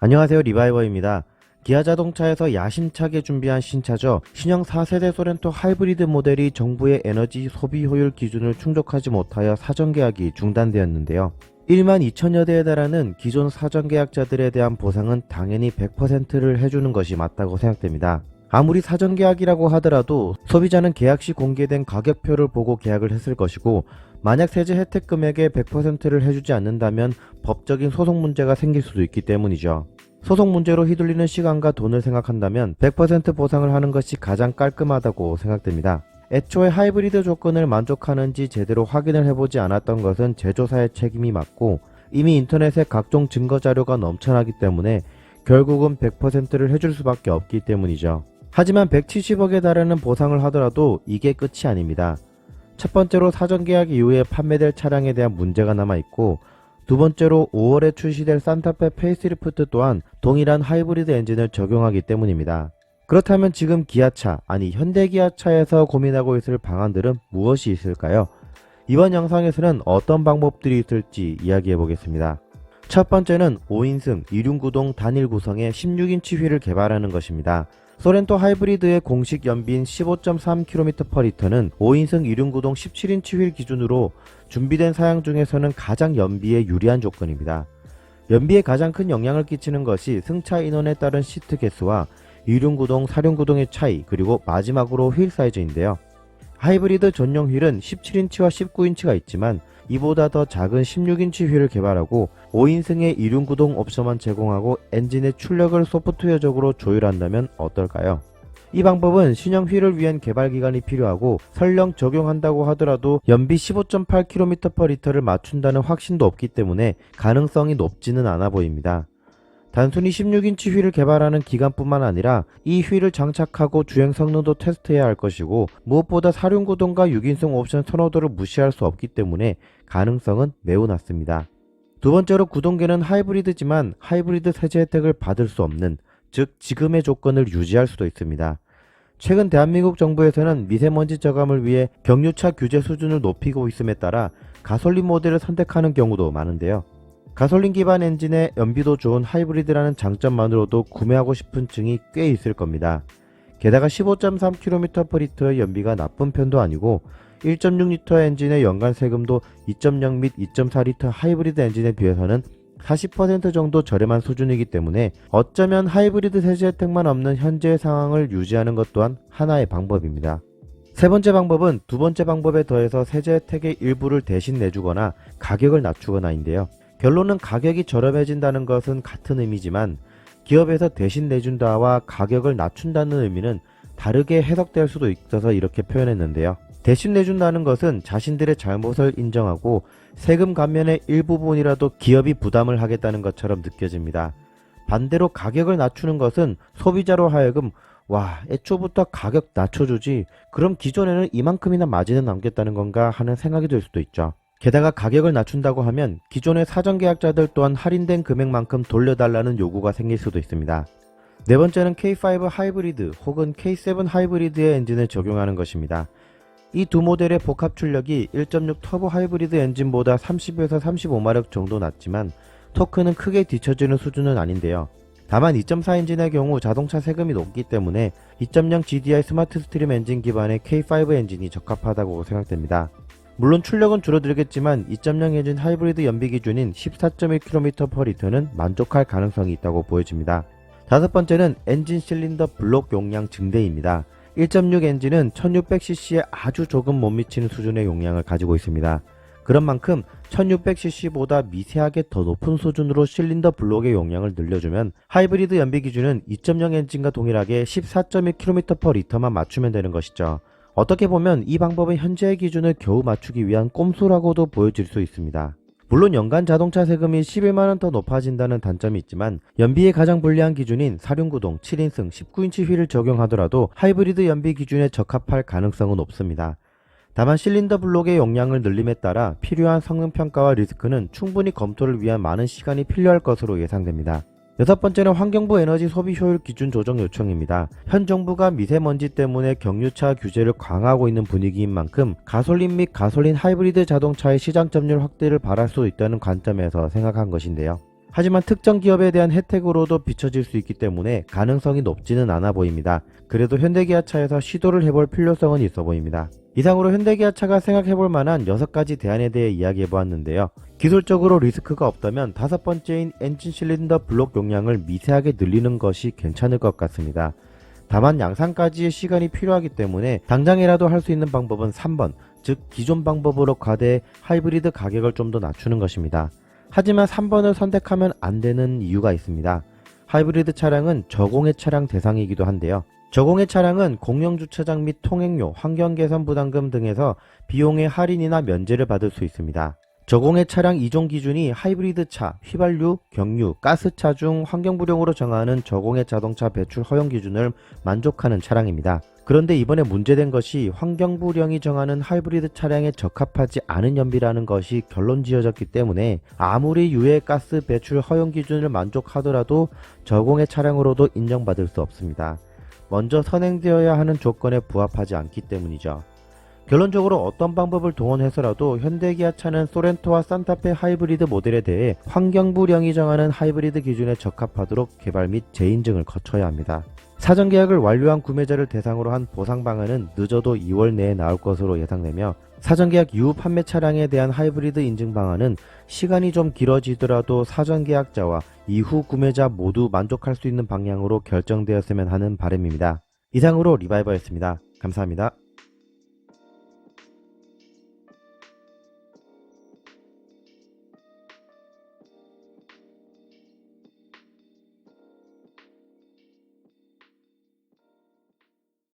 안녕하세요 리바이버입니다. 기아 자동차에서 야심차게 준비한 신차죠. 신형 4세대 소렌토 하이브리드 모델이 정부의 에너지 소비 효율 기준을 충족하지 못하여 사전 계약이 중단되었는데요. 1만 2천여 대에 달하는 기존 사전 계약자들에 대한 보상은 당연히 100%를 해주는 것이 맞다고 생각됩니다. 아무리 사전 계약이라고 하더라도 소비자는 계약 시 공개된 가격표를 보고 계약을 했을 것이고 만약 세제 혜택 금액의 100%를 해주지 않는다면 법적인 소송 문제가 생길 수도 있기 때문이죠. 소송 문제로 휘둘리는 시간과 돈을 생각한다면 100% 보상을 하는 것이 가장 깔끔하다고 생각됩니다. 애초에 하이브리드 조건을 만족하는지 제대로 확인을 해보지 않았던 것은 제조사의 책임이 맞고 이미 인터넷에 각종 증거 자료가 넘쳐나기 때문에 결국은 100%를 해줄 수밖에 없기 때문이죠. 하지만 170억에 달하는 보상을 하더라도 이게 끝이 아닙니다. 첫 번째로 사전 계약 이후에 판매될 차량에 대한 문제가 남아 있고 두 번째로 5월에 출시될 산타페 페이스리프트 또한 동일한 하이브리드 엔진을 적용하기 때문입니다. 그렇다면 지금 기아차, 아니 현대기아차에서 고민하고 있을 방안들은 무엇이 있을까요? 이번 영상에서는 어떤 방법들이 있을지 이야기해 보겠습니다. 첫 번째는 5인승 2륜구동 단일 구성의 16인치 휠을 개발하는 것입니다. 소렌토 하이브리드의 공식 연비인 15.3km/L는 5인승 2륜구동 17인치 휠 기준으로 준비된 사양 중에서는 가장 연비에 유리한 조건입니다. 연비에 가장 큰 영향을 끼치는 것이 승차 인원에 따른 시트 개수와 2륜구동, 4륜구동의 차이, 그리고 마지막으로 휠 사이즈인데요. 하이브리드 전용 휠은 17인치와 19인치가 있지만 이보다 더 작은 16인치 휠을 개발하고 5인승의 2륜구동 옵션만 제공하고 엔진의 출력을 소프트웨어적으로 조율한다면 어떨까요? 이 방법은 신형 휠을 위한 개발 기간이 필요하고 설령 적용한다고 하더라도 연비 15.8km/L를 맞춘다는 확신도 없기 때문에 가능성이 높지는 않아 보입니다. 단순히 16인치 휠을 개발하는 기간뿐만 아니라 이 휠을 장착하고 주행 성능도 테스트해야 할 것이고 무엇보다 사륜 구동과 6인승 옵션 선호도를 무시할 수 없기 때문에 가능성은 매우 낮습니다. 두 번째로 구동계는 하이브리드지만 하이브리드 세제 혜택을 받을 수 없는 즉 지금의 조건을 유지할 수도 있습니다. 최근 대한민국 정부에서는 미세먼지 저감을 위해 경유차 규제 수준을 높이고 있음에 따라 가솔린 모델을 선택하는 경우도 많은데요. 가솔린 기반 엔진의 연비도 좋은 하이브리드라는 장점만으로도 구매하고 싶은 층이 꽤 있을 겁니다. 게다가 15.3km/L의 연비가 나쁜 편도 아니고 1.6L 엔진의 연간 세금도 2.0 및 2.4L 하이브리드 엔진에 비해서는 40% 정도 저렴한 수준이기 때문에 어쩌면 하이브리드 세제 혜택만 없는 현재의 상황을 유지하는 것 또한 하나의 방법입니다. 세 번째 방법은 두 번째 방법에 더해서 세제 혜택의 일부를 대신 내주거나 가격을 낮추거나인데요. 결론은 가격이 저렴해진다는 것은 같은 의미지만 기업에서 대신 내준다와 가격을 낮춘다는 의미는 다르게 해석될 수도 있어서 이렇게 표현했는데요. 대신 내준다는 것은 자신들의 잘못을 인정하고 세금 감면의 일부분이라도 기업이 부담을 하겠다는 것처럼 느껴집니다. 반대로 가격을 낮추는 것은 소비자로 하여금 와 애초부터 가격 낮춰주지 그럼 기존에는 이만큼이나 마진을 남겠다는 건가 하는 생각이 들 수도 있죠. 게다가 가격을 낮춘다고 하면 기존의 사전 계약자들 또한 할인된 금액만큼 돌려달라는 요구가 생길 수도 있습니다. 네 번째는 K5 하이브리드 혹은 K7 하이브리드의 엔진을 적용하는 것입니다. 이 두 모델의 복합 출력이 1.6 터보 하이브리드 엔진보다 30에서 35마력 정도 낮지만 토크는 크게 뒤처지는 수준은 아닌데요. 다만 2.4 엔진의 경우 자동차 세금이 높기 때문에 2.0 GDI 스마트 스트림 엔진 기반의 K5 엔진이 적합하다고 생각됩니다. 물론 출력은 줄어들겠지만 2.0 엔진 하이브리드 연비 기준인 14.1km/L는 만족할 가능성이 있다고 보여집니다. 다섯 번째는 엔진 실린더 블록 용량 증대입니다. 1.6 엔진은 1600cc에 아주 조금 못 미치는 수준의 용량을 가지고 있습니다. 그런 만큼 1600cc보다 미세하게 더 높은 수준으로 실린더 블록의 용량을 늘려주면 하이브리드 연비 기준은 2.0 엔진과 동일하게 14.1km/L만 맞추면 되는 것이죠. 어떻게 보면 이 방법은 현재의 기준을 겨우 맞추기 위한 꼼수라고도 보여질 수 있습니다. 물론 연간 자동차 세금이 11만원 더 높아진다는 단점이 있지만 연비에 가장 불리한 기준인 사륜구동 7인승 19인치 휠을 적용하더라도 하이브리드 연비 기준에 적합할 가능성은 높습니다. 다만 실린더 블록의 용량을 늘림에 따라 필요한 성능 평가와 리스크는 충분히 검토를 위한 많은 시간이 필요할 것으로 예상됩니다. 여섯 번째는 환경부 에너지 소비 효율 기준 조정 요청입니다. 현 정부가 미세먼지 때문에 경유차 규제를 강화하고 있는 분위기인 만큼 가솔린 및 가솔린 하이브리드 자동차의 시장 점유율 확대를 바랄 수 있다는 관점에서 생각한 것인데요. 하지만 특정 기업에 대한 혜택으로도 비춰질 수 있기 때문에 가능성이 높지는 않아 보입니다. 그래도 현대기아차에서 시도를 해볼 필요성은 있어 보입니다. 이상으로 현대기아차가 생각해볼 만한 6가지 대안에 대해 이야기해보았는데요. 기술적으로 리스크가 없다면 다섯 번째인 엔진 실린더 블록 용량을 미세하게 늘리는 것이 괜찮을 것 같습니다. 다만 양산까지의 시간이 필요하기 때문에 당장이라도 할 수 있는 방법은 3번, 즉 기존 방법으로 과대 하이브리드 가격을 좀 더 낮추는 것입니다. 하지만 3번을 선택하면 안 되는 이유가 있습니다. 하이브리드 차량은 저공해 차량 대상이기도 한데요. 저공해 차량은 공영주차장 및 통행료, 환경개선 부담금 등에서 비용의 할인이나 면제를 받을 수 있습니다. 저공해 차량 이종 기준이 하이브리드 차, 휘발유, 경유, 가스차 중 환경부령으로 정하는 저공해 자동차 배출 허용 기준을 만족하는 차량입니다. 그런데 이번에 문제된 것이 환경부령이 정하는 하이브리드 차량에 적합하지 않은 연비라는 것이 결론 지어졌기 때문에 아무리 유해가스 배출 허용 기준을 만족하더라도 저공해 차량으로도 인정받을 수 없습니다. 먼저 선행되어야 하는 조건에 부합하지 않기 때문이죠. 결론적으로 어떤 방법을 동원해서라도 현대기아차는 소렌토와 산타페 하이브리드 모델에 대해 환경부령이 정하는 하이브리드 기준에 적합하도록 개발 및 재인증을 거쳐야 합니다. 사전 계약을 완료한 구매자를 대상으로 한 보상 방안은 늦어도 2월 내에 나올 것으로 예상되며 사전 계약 이후 판매 차량에 대한 하이브리드 인증 방안은 시간이 좀 길어지더라도 사전 계약자와 이후 구매자 모두 만족할 수 있는 방향으로 결정되었으면 하는 바람입니다. 이상으로 리바이버였습니다. 감사합니다.